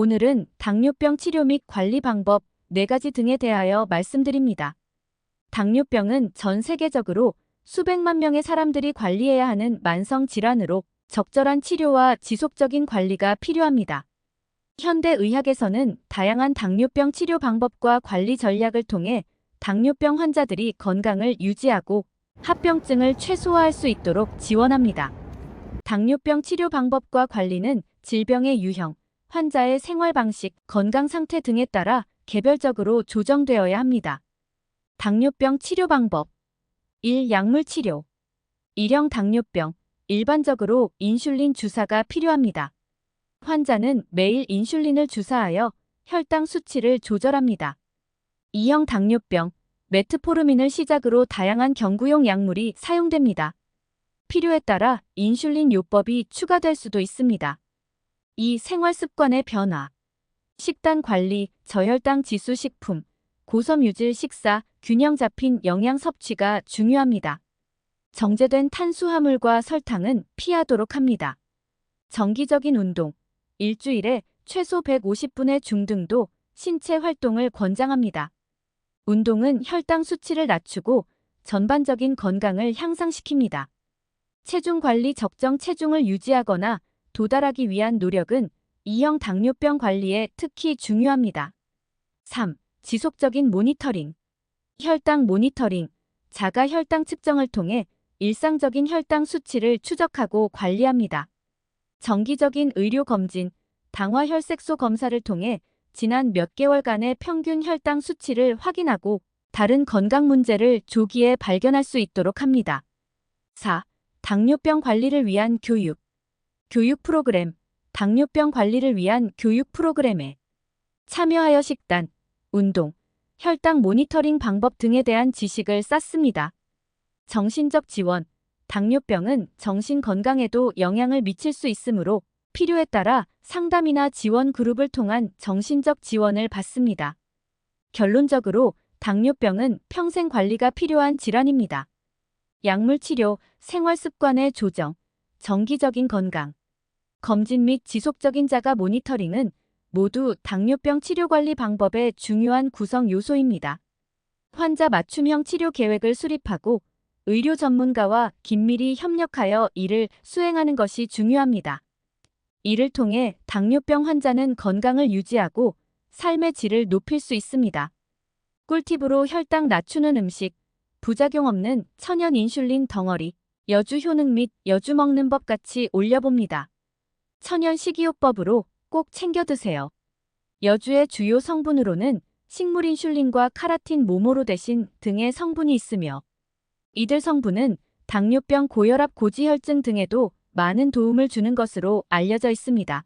오늘은 당뇨병 치료 및 관리 방법 4가지 등에 대하여 말씀드립니다. 당뇨병은 전 세계적으로 수백만 명의 사람들이 관리해야 하는 만성 질환으로 적절한 치료와 지속적인 관리가 필요합니다. 현대 의학에서는 다양한 당뇨병 치료 방법과 관리 전략을 통해 당뇨병 환자들이 건강을 유지하고 합병증을 최소화할 수 있도록 지원합니다. 당뇨병 치료 방법과 관리는 질병의 유형, 환자의 생활 방식, 건강 상태 등에 따라 개별적으로 조정되어야 합니다. 당뇨병 치료 방법 1. 약물 치료 1형 당뇨병 일반적으로 인슐린 주사가 필요합니다. 환자는 매일 인슐린을 주사하여 혈당 수치를 조절합니다. 2형 당뇨병 메트포르민을 시작으로 다양한 경구용 약물이 사용됩니다. 필요에 따라 인슐린 요법이 추가될 수도 있습니다. 2. 생활 습관의 변화 식단 관리, 저혈당 지수 식품, 고섬 유질 식사, 균형 잡힌 영양 섭취가 중요합니다. 정제된 탄수화물과 설탕은 피하도록 합니다. 정기적인 운동, 일주일에 최소 150분의 중등도 신체 활동을 권장합니다. 운동은 혈당 수치를 낮추고 전반적인 건강을 향상시킵니다. 체중 관리 적정 체중을 유지하거나 도달하기 위한 노력은 E형 당뇨병 관리에 특히 중요합니다. 3. 지속적인 모니터링. 혈당 모니터링. 자가 혈당 측정을 통해 일상적인 혈당 수치를 추적하고 관리합니다. 정기적인 의료 검진, 당화 혈색소 검사를 통해 지난 몇 개월간의 평균 혈당 수치를 확인하고 다른 건강 문제를 조기에 발견할 수 있도록 합니다. 4. 당뇨병 관리를 위한 교육. 교육 프로그램. 당뇨병 관리를 위한 교육 프로그램에 참여하여 식단, 운동, 혈당 모니터링 방법 등에 대한 지식을 쌓습니다. 정신적 지원. 당뇨병은 정신 건강에도 영향을 미칠 수 있으므로 필요에 따라 상담이나 지원 그룹을 통한 정신적 지원을 받습니다. 결론적으로 당뇨병은 평생 관리가 필요한 질환입니다. 약물 치료, 생활 습관의 조정, 정기적인 건강, 검진 및 지속적인 자가 모니터링은 모두 당뇨병 치료 관리 방법의 중요한 구성 요소입니다. 환자 맞춤형 치료 계획을 수립하고 의료 전문가와 긴밀히 협력하여 이를 수행하는 것이 중요합니다. 이를 통해 당뇨병 환자는 건강을 유지하고 삶의 질을 높일 수 있습니다. 꿀팁으로 혈당 낮추는 음식, 부작용 없는 천연 인슐린 덩어리, 여주 효능 및 여주 먹는 법 같이 올려봅니다. 천연 식이요법으로 꼭 챙겨 드세요. 여주의 주요 성분으로는 식물 인슐린과 카라틴 모모로 대신 등의 성분이 있으며 이들 성분은 당뇨병 고혈압 고지혈증 등에도 많은 도움을 주는 것으로 알려져 있습니다.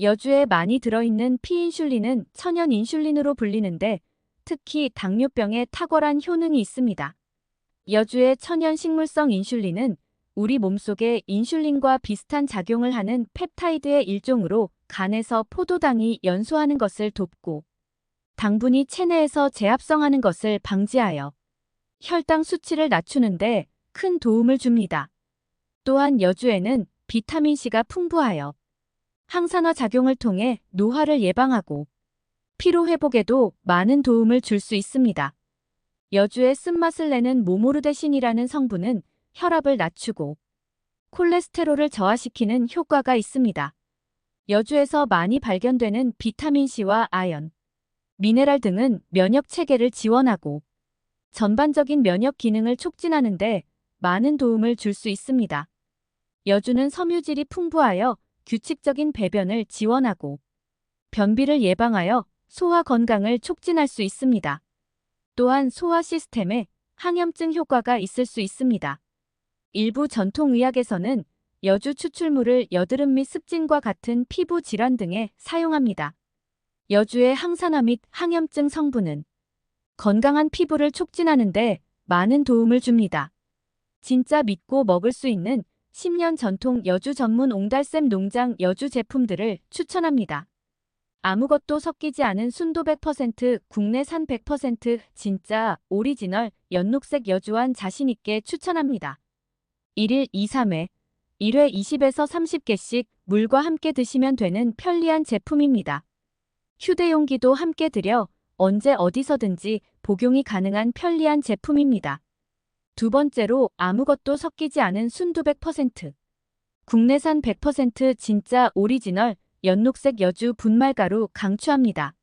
여주에 많이 들어있는 피인슐린은 천연 인슐린으로 불리는데 특히 당뇨병에 탁월한 효능이 있습니다. 여주의 천연 식물성 인슐린은 우리 몸속에 인슐린과 비슷한 작용을 하는 펩타이드의 일종으로 간에서 포도당이 연소하는 것을 돕고 당분이 체내에서 재합성하는 것을 방지하여 혈당 수치를 낮추는데 큰 도움을 줍니다. 또한 여주에는 비타민C가 풍부하여 항산화 작용을 통해 노화를 예방하고 피로 회복에도 많은 도움을 줄 수 있습니다. 여주의 쓴맛을 내는 모모르데신이라는 성분은 혈압을 낮추고 콜레스테롤을 저하시키는 효과가 있습니다. 여주에서 많이 발견되는 비타민C와 아연, 미네랄 등은 면역 체계를 지원하고 전반적인 면역 기능을 촉진하는 데 많은 도움을 줄 수 있습니다. 여주는 섬유질이 풍부하여 규칙적인 배변을 지원하고 변비를 예방하여 소화 건강을 촉진할 수 있습니다. 또한 소화 시스템에 항염증 효과가 있을 수 있습니다. 일부 전통의학에서는 여주 추출물을 여드름 및 습진과 같은 피부 질환 등에 사용합니다. 여주의 항산화 및 항염증 성분은 건강한 피부를 촉진하는데 많은 도움을 줍니다. 진짜 믿고 먹을 수 있는 10년 전통 여주 전문 옹달샘 농장 여주 제품들을 추천합니다. 아무것도 섞이지 않은 순도 100%, 국내산 100%, 진짜 오리지널 연녹색 여주한 자신있게 추천합니다. 1일 2, 3회, 1회 20에서 30개씩 물과 함께 드시면 되는 편리한 제품입니다. 휴대용기도 함께 드려 언제 어디서든지 복용이 가능한 편리한 제품입니다. 두 번째로 아무것도 섞이지 않은 순두 100%. 국내산 100% 진짜 오리지널 연녹색 여주 분말가루 강추합니다.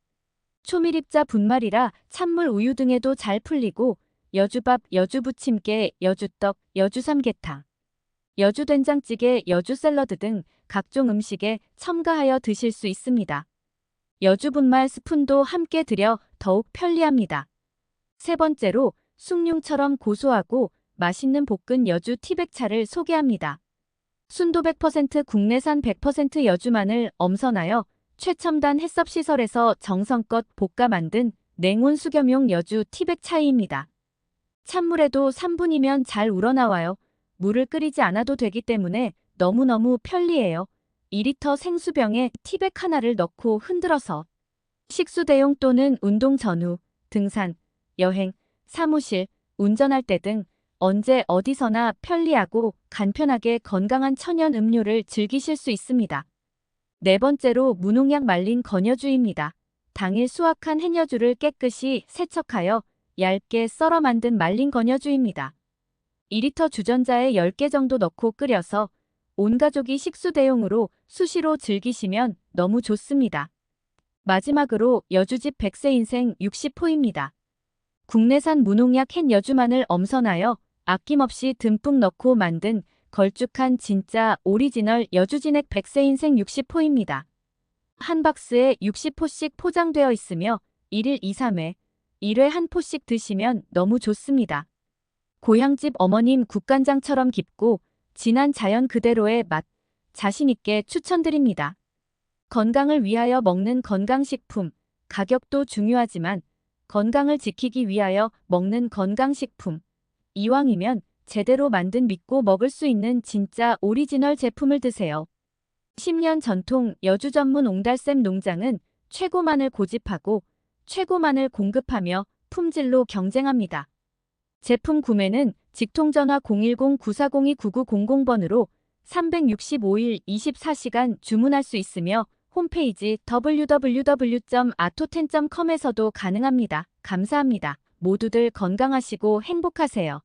초밀입자 분말이라 찬물 우유 등에도 잘 풀리고 여주밥, 여주부침개, 여주떡, 여주삼계탕, 여주된장찌개, 여주샐러드 등 각종 음식에 첨가하여 드실 수 있습니다. 여주분말 스푼도 함께 드려 더욱 편리합니다. 세 번째로 숭늉처럼 고소하고 맛있는 볶은 여주 티백차를 소개합니다. 순도 100% 국내산 100% 여주만을 엄선하여 최첨단 햇섭 시설에서 정성껏 볶아 만든 냉온 수겸용 여주 티백 차이입니다. 찬물에도 3분이면 잘 우러나와요. 물을 끓이지 않아도 되기 때문에 너무너무 편리해요. 2리터 생수병에 티백 하나를 넣고 흔들어서 식수 대용 또는 운동 전후, 등산, 여행, 사무실, 운전할 때 등 언제 어디서나 편리하고 간편하게 건강한 천연 음료를 즐기실 수 있습니다. 네 번째로 무농약 말린 건여주입니다. 당일 수확한 hen여주를 깨끗이 세척하여 얇게 썰어 만든 말린 건여주입니다. 2리터 주전자에 10개 정도 넣고 끓여서 온 가족이 식수 대용으로 수시로 즐기시면 너무 좋습니다. 마지막으로 여주집 100세 인생 60호입니다. 국내산 무농약 햇 여주만을 엄선하여 아낌없이 듬뿍 넣고 만든 걸쭉한 진짜 오리지널 여주진액 100세 인생 60호입니다. 한 박스에 60호씩 포장되어 있으며 1일 2, 3회, 1회 한 포씩 드시면 너무 좋습니다. 고향집 어머님 국간장처럼 깊고 진한 자연 그대로의 맛, 자신있게 추천드립니다. 건강을 위하여 먹는 건강식품, 가격도 중요하지만 건강을 지키기 위하여 먹는 건강식품. 이왕이면 제대로 만든 믿고 먹을 수 있는 진짜 오리지널 제품을 드세요. 10년 전통 여주 전문 옹달샘 농장은 최고만을 고집하고 최고만을 공급하며 품질로 경쟁합니다. 제품 구매는 직통전화 010-9402-9900번으로 365일 24시간 주문할 수 있으며 홈페이지 www.atoten.com에서도 가능합니다. 감사합니다. 모두들 건강하시고 행복하세요.